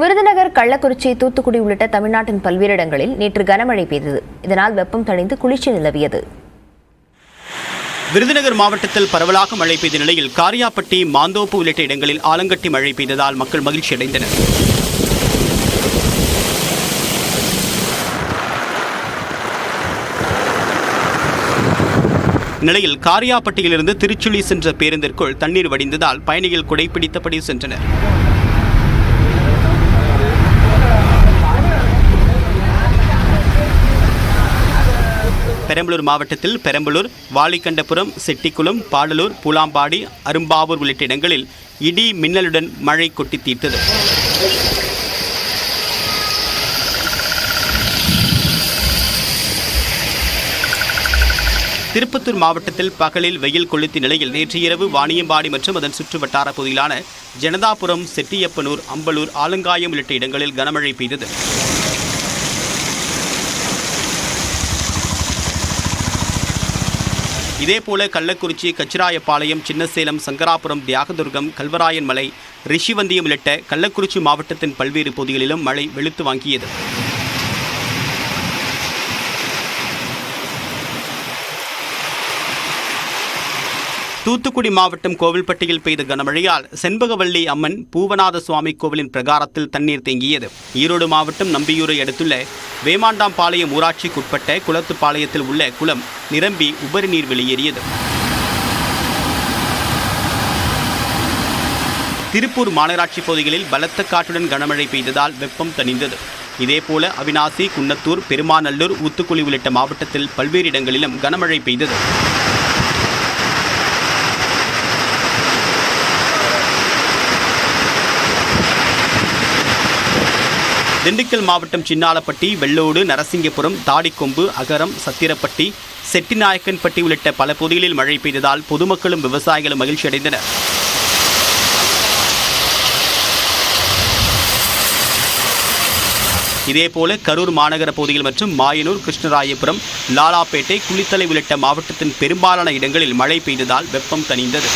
விருதுநகர் கள்ளக்குறிச்சி தூத்துக்குடி உள்ளிட்ட தமிழ்நாட்டின் பல்வேறு இடங்களில் நேற்று கனமழை பெய்தது. இதனால் வெப்பம் தணிந்து குளிர்ச்சி நிலவியது. விருதுநகர் மாவட்டத்தில் பரவலாக மழை பெய்த நிலையில் காரியாப்பட்டி மாந்தோப்பு உள்ளிட்ட இடங்களில் ஆலங்கட்டி மழை பெய்ததால் மக்கள் மகிழ்ச்சி அடைந்தனர். நிலையில் காரியாப்பட்டியிலிருந்து திருச்சுழி சென்ற பேருந்திற்குள் தண்ணீர் வடிந்ததால் பயணிகள் குடைப்பிடித்தபடி சென்றனர். பெரம்பலூர் மாவட்டத்தில் பெரம்பலூர் வாலிகண்டபுரம் செட்டிக்குளம் பாடலூர் பூலாம்பாடி அரும்பாவூர் உள்ளிட்ட இடங்களில் இடி மின்னலுடன் மழை கொட்டி தீர்த்தது. திருப்பத்தூர் மாவட்டத்தில் பகலில் வெயில் கொளுத்திய நிலையில் நேற்று இரவு வாணியம்பாடி மற்றும் அதன் சுற்று வட்டார பகுதியிலான ஜனதாபுரம் செட்டியப்பனூர் அம்பலூர் ஆலங்காயம் உள்ளிட்ட இடங்களில் கனமழை பெய்தது. இதேபோல கள்ளக்குறிச்சி கச்சிராயப்பாளையம் சின்னசேலம் சங்கராபுரம் தியாகதுர்கம் கல்வராயன் மலை ரிஷிவந்தியம் உள்ளிட்ட கள்ளக்குறிச்சி மாவட்டத்தின் பல்வேறு பகுதிகளிலும் மழை வெளுத்து வாங்கியது. தூத்துக்குடி மாவட்டம் கோவில்பட்டியில் பெய்த கனமழையால் செண்பகவல்லி அம்மன் பூவநாத சுவாமி கோவிலின் பிரகாரத்தில் தண்ணீர் தேங்கியது. ஈரோடு மாவட்டம் நம்பியூரை அடுத்துள்ள வேமாண்டாம்பாளையம் ஊராட்சிக்குட்பட்ட குளத்துப்பாளையத்தில் உள்ள குளம் நிரம்பி உபரி நீர் வெளியேறியது. திருப்பூர் மாநகராட்சி பகுதிகளில் பலத்த காற்றுடன் கனமழை பெய்ததால் வெப்பம் தணிந்தது. இதேபோல அவினாசி குன்னத்தூர் பெருமாநல்லூர் ஊத்துக்குழி உள்ளிட்ட மாவட்டத்தில் பல்வேறு இடங்களிலும் கனமழை பெய்தது. திண்டுக்கல் மாவட்டம் சின்னாலப்பட்டி வெள்ளோடு நரசிங்கபுரம் தாடிக்கொம்பு அகரம் சத்திரப்பட்டி செட்டிநாயக்கன்பட்டி உள்ளிட்ட பல பகுதிகளில் மழை பெய்ததால் பொதுமக்களும் விவசாயிகளும் மகிழ்ச்சி அடைந்தனர். இதேபோல கரூர் மாநகர பகுதிகள் மற்றும் மாயனூர் கிருஷ்ணராயபுரம் லாலாப்பேட்டை குளித்தலை உள்ளிட்ட மாவட்டத்தின் பெரும்பாலான இடங்களில் மழை பெய்ததால் வெப்பம் தணிந்தது.